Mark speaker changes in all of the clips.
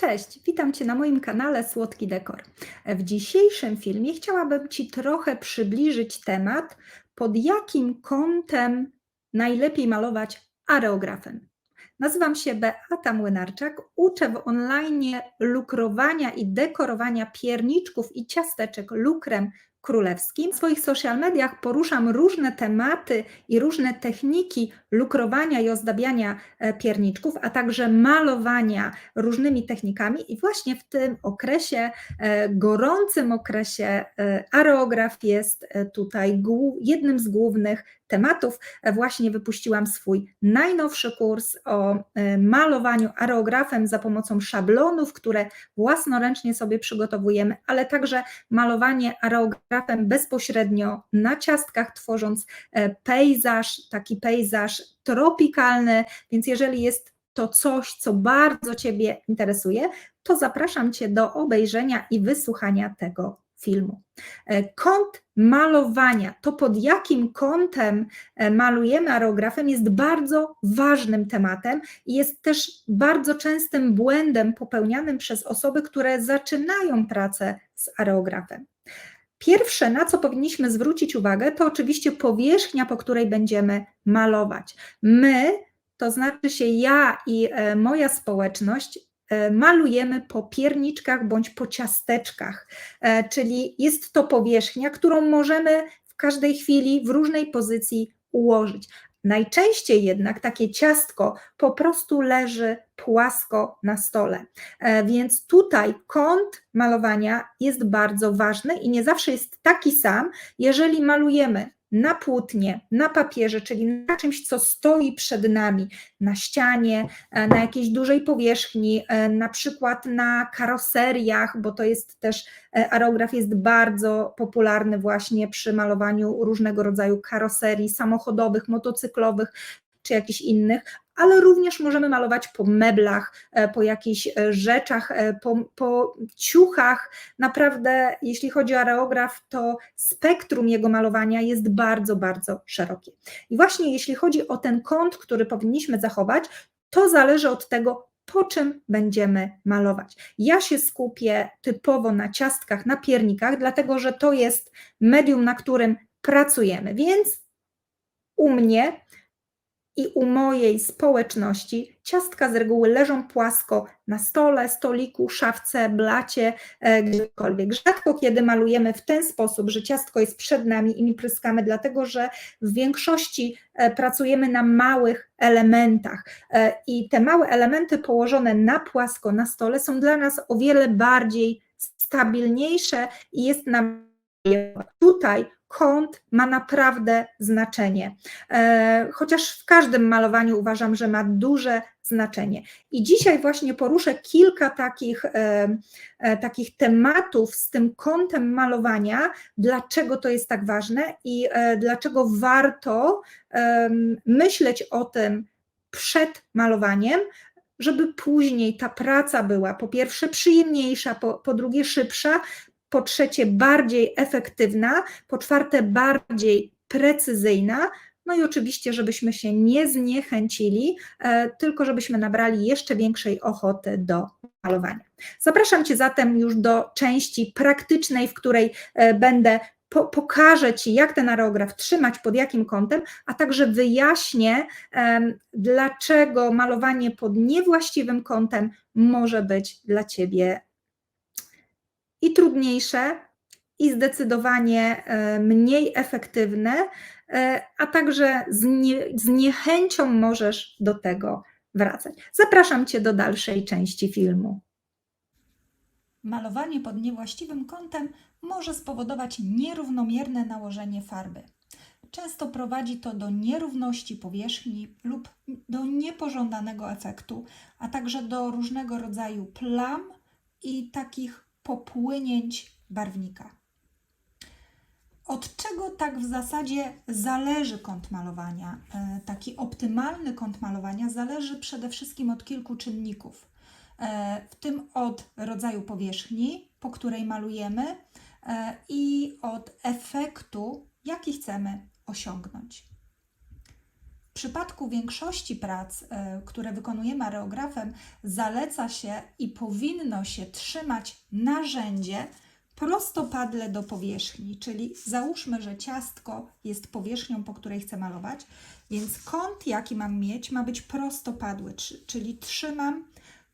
Speaker 1: Cześć, witam Cię na moim kanale Słodki Dekor. W dzisiejszym filmie chciałabym Ci trochę przybliżyć temat, pod jakim kątem najlepiej malować areografem. Nazywam się Beata Młynarczak, uczę w online lukrowania i dekorowania pierniczków i ciasteczek lukrem królewskim. W swoich social mediach poruszam różne tematy i różne techniki lukrowania i ozdabiania e, pierniczków, a także malowania różnymi technikami. I właśnie w tym okresie, e, gorącym okresie, e, areograf jest tutaj jednym z głównych tematów. Właśnie wypuściłam swój najnowszy kurs o malowaniu areografem za pomocą szablonów, które własnoręcznie sobie przygotowujemy, ale także malowanie areografem bezpośrednio na ciastkach, tworząc pejzaż, taki pejzaż tropikalny, więc jeżeli jest to coś, co bardzo Ciebie interesuje, to zapraszam Cię do obejrzenia i wysłuchania tego filmu. E, kąt malowania, to pod jakim kątem e, malujemy aerografem, jest bardzo ważnym tematem i jest też bardzo częstym błędem popełnianym przez osoby, które zaczynają pracę z aerografem. Pierwsze, na co powinniśmy zwrócić uwagę, to oczywiście powierzchnia, po której będziemy malować. My, to znaczy się ja i e, moja społeczność, e, malujemy po pierniczkach bądź po ciasteczkach, e, czyli jest to powierzchnia, którą możemy w każdej chwili w różnej pozycji ułożyć. Najczęściej jednak takie ciastko po prostu leży płasko na stole. E, więc tutaj kąt malowania jest bardzo ważny i nie zawsze jest taki sam, jeżeli malujemy na płótnie, na papierze, czyli na czymś, co stoi przed nami, na ścianie, e, na jakiejś dużej powierzchni, e, na przykład na karoseriach, bo to jest też, e, aerograf jest bardzo popularny właśnie przy malowaniu różnego rodzaju karoserii samochodowych, motocyklowych, czy jakichś innych, ale również możemy malować po meblach, e, po jakichś e, rzeczach, e, po, po ciuchach. Naprawdę, jeśli chodzi o areograf, to spektrum jego malowania jest bardzo, bardzo szerokie. I właśnie jeśli chodzi o ten kąt, który powinniśmy zachować, to zależy od tego, po czym będziemy malować. Ja się skupię typowo na ciastkach, na piernikach, dlatego że to jest medium, na którym pracujemy, więc u mnie i u mojej społeczności ciastka z reguły leżą płasko na stole, stoliku, szafce, blacie, e, gdziekolwiek. Rzadko kiedy malujemy w ten sposób, że ciastko jest przed nami i mi pryskamy, dlatego że w większości e, pracujemy na małych elementach e, i te małe elementy położone na płasko na stole są dla nas o wiele bardziej stabilniejsze i jest nam tutaj kąt ma naprawdę znaczenie. E, chociaż w każdym malowaniu uważam, że ma duże znaczenie. I dzisiaj właśnie poruszę kilka takich, e, e, takich tematów z tym kątem malowania, dlaczego to jest tak ważne i dlaczego warto myśleć o tym przed malowaniem, żeby później ta praca była po pierwsze przyjemniejsza, po, po drugie szybsza, po trzecie bardziej efektywna, po czwarte bardziej precyzyjna, no i oczywiście, żebyśmy się nie zniechęcili, e, tylko żebyśmy nabrali jeszcze większej ochoty do malowania. Zapraszam Cię zatem już do części praktycznej, w której e, będę po, pokażę Ci, jak ten aerograf trzymać, pod jakim kątem, a także wyjaśnię, dlaczego malowanie pod niewłaściwym kątem może być dla Ciebie i trudniejsze, i zdecydowanie e, mniej efektywne, e, a także z, nie, z niechęcią możesz do tego wracać. Zapraszam Cię do dalszej części filmu.
Speaker 2: Malowanie pod niewłaściwym kątem może spowodować nierównomierne nałożenie farby. Często prowadzi to do nierówności powierzchni lub do niepożądanego efektu, a także do różnego rodzaju plam i takich popłynięć barwnika. Od czego tak w zasadzie zależy kąt malowania? E, taki optymalny kąt malowania zależy przede wszystkim od kilku czynników, e, w tym od rodzaju powierzchni, po której malujemy e, i od efektu, jaki chcemy osiągnąć. W przypadku większości prac, e, które wykonujemy areografem, zaleca się i powinno się trzymać narzędzie prostopadle do powierzchni, czyli załóżmy, że ciastko jest powierzchnią, po której chcę malować, więc kąt, jaki mam mieć, ma być prostopadły, czy- czyli trzymam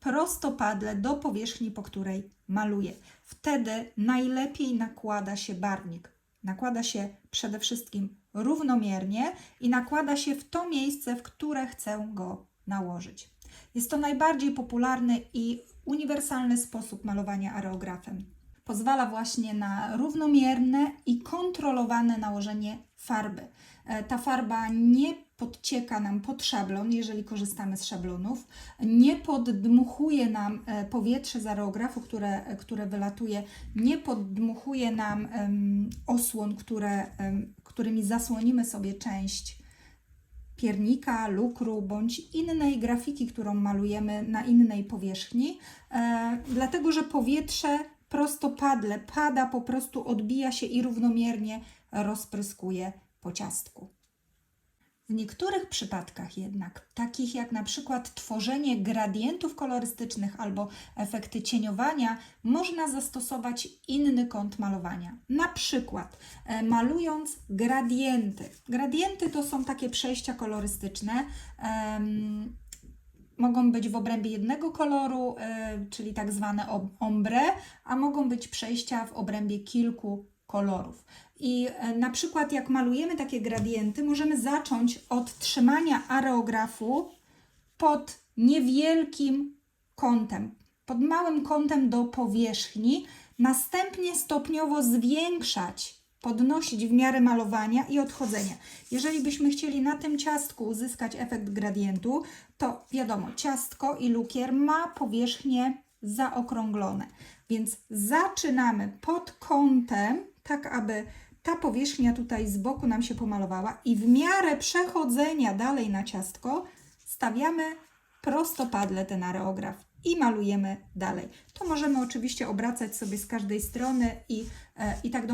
Speaker 2: prostopadle do powierzchni, po której maluję. Wtedy najlepiej nakłada się barwnik. Nakłada się przede wszystkim równomiernie i nakłada się w to miejsce, w które chcę go nałożyć. Jest to najbardziej popularny i uniwersalny sposób malowania areografem. Pozwala właśnie na równomierne i kontrolowane nałożenie farby. E, Ta farba nie podcieka nam pod szablon, jeżeli korzystamy z szablonów, nie poddmuchuje nam e, powietrze z areografu, które, które wylatuje, nie poddmuchuje nam osłon, które, którymi zasłonimy sobie część piernika, lukru bądź innej grafiki, którą malujemy na innej powierzchni, e, dlatego że powietrze prostopadle pada, po prostu odbija się i równomiernie rozpryskuje po ciastku. W niektórych przypadkach jednak, takich jak na przykład tworzenie gradientów kolorystycznych albo efekty cieniowania, można zastosować inny kąt malowania. Na przykład e, malując gradienty. Gradienty to są takie przejścia kolorystyczne. mogą być w obrębie jednego koloru, e, czyli tak zwane ombre, a mogą być przejścia w obrębie kilku kolorów. I e, na przykład jak malujemy takie gradienty, możemy zacząć od trzymania areografu pod niewielkim kątem, pod małym kątem do powierzchni, następnie stopniowo zwiększać, podnosić w miarę malowania i odchodzenia. Jeżeli byśmy chcieli na tym ciastku uzyskać efekt gradientu, to wiadomo, ciastko i lukier ma powierzchnie zaokrąglone, więc zaczynamy pod kątem, tak aby ta powierzchnia tutaj z boku nam się pomalowała i w miarę przechodzenia dalej na ciastko stawiamy prostopadle ten areograf i malujemy dalej. To możemy oczywiście obracać sobie z każdej strony i, e, i tak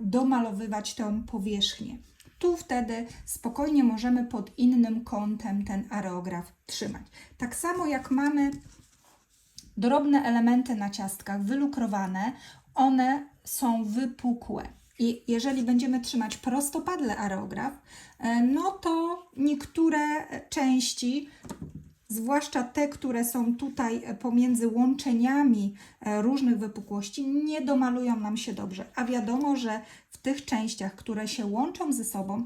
Speaker 2: domalowywać tą powierzchnię. Tu wtedy spokojnie możemy pod innym kątem ten areograf trzymać. Tak samo jak mamy drobne elementy na ciastkach wylukrowane, one są wypukłe. I jeżeli będziemy trzymać prostopadle areograf, e, no to niektóre części, zwłaszcza te, które są tutaj e, pomiędzy łączeniami e, różnych wypukłości, nie domalują nam się dobrze. A wiadomo, że w tych częściach, które się łączą ze sobą,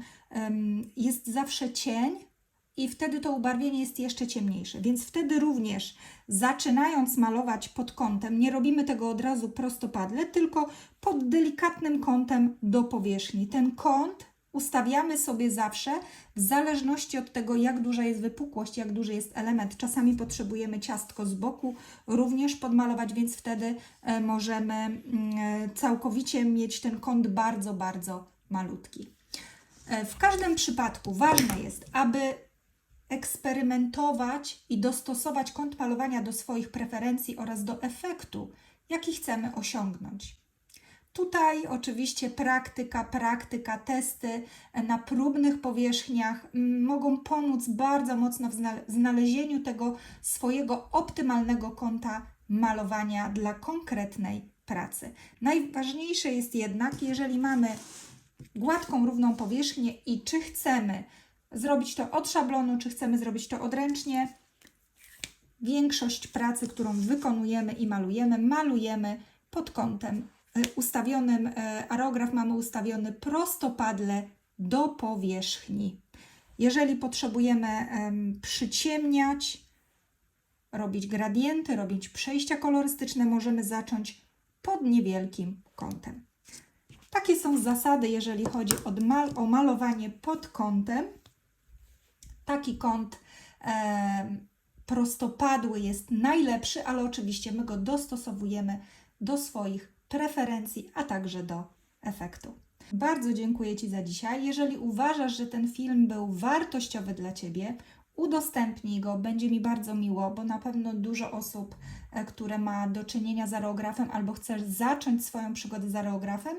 Speaker 2: jest zawsze cień, i wtedy to ubarwienie jest jeszcze ciemniejsze. Więc wtedy również zaczynając malować pod kątem, nie robimy tego od razu prostopadle, tylko pod delikatnym kątem do powierzchni. Ten kąt ustawiamy sobie zawsze w zależności od tego, jak duża jest wypukłość, jak duży jest element. Czasami potrzebujemy ciastko z boku również podmalować, więc wtedy e, możemy mm, e, całkowicie mieć ten kąt bardzo, bardzo malutki. E, W każdym przypadku ważne jest, aby eksperymentować i dostosować kąt malowania do swoich preferencji oraz do efektu, jaki chcemy osiągnąć. Tutaj oczywiście praktyka, praktyka, testy na próbnych powierzchniach mm, mogą pomóc bardzo mocno w znale- znalezieniu tego swojego optymalnego kąta malowania dla konkretnej pracy. Najważniejsze jest jednak, jeżeli mamy gładką, równą powierzchnię i czy chcemy zrobić to od szablonu, czy chcemy zrobić to odręcznie. Większość pracy, którą wykonujemy i malujemy, malujemy pod kątem y, ustawionym. y, Aerograf mamy ustawiony prostopadle do powierzchni. Jeżeli potrzebujemy em, przyciemniać, robić gradienty, robić przejścia kolorystyczne, możemy zacząć pod niewielkim kątem. Takie są zasady, jeżeli chodzi od mal- o malowanie pod kątem. Taki kąt em, prostopadły jest najlepszy, ale oczywiście my go dostosowujemy do swoich preferencji, a także do efektu. Bardzo dziękuję Ci za dzisiaj. Jeżeli uważasz, że ten film był wartościowy dla Ciebie, udostępnij go, będzie mi bardzo miło, bo na pewno dużo osób, e, które ma do czynienia z areografem albo chce zacząć swoją przygodę z areografem,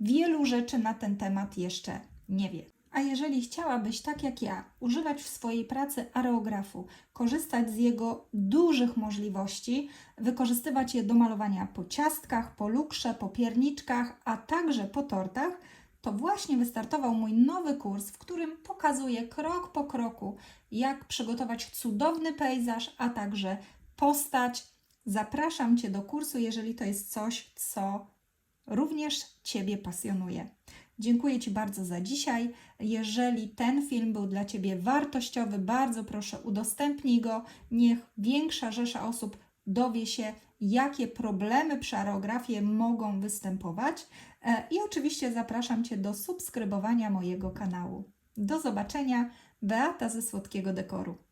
Speaker 2: wielu rzeczy na ten temat jeszcze nie wie. A jeżeli chciałabyś, tak jak ja, używać w swojej pracy areografu, korzystać z jego dużych możliwości, wykorzystywać je do malowania po ciastkach, po lukrze, po pierniczkach, a także po tortach, to właśnie wystartował mój nowy kurs, w którym pokazuję krok po kroku, jak przygotować cudowny pejzaż, a także postać. Zapraszam Cię do kursu, jeżeli to jest coś, co również Ciebie pasjonuje. Dziękuję Ci bardzo za dzisiaj. Jeżeli ten film był dla Ciebie wartościowy, bardzo proszę udostępnij go. Niech większa rzesza osób dowie się, jakie problemy przy aerografie mogą występować. E, I oczywiście zapraszam Cię do subskrybowania mojego kanału. Do zobaczenia. Beata ze Słodkiego Dekoru.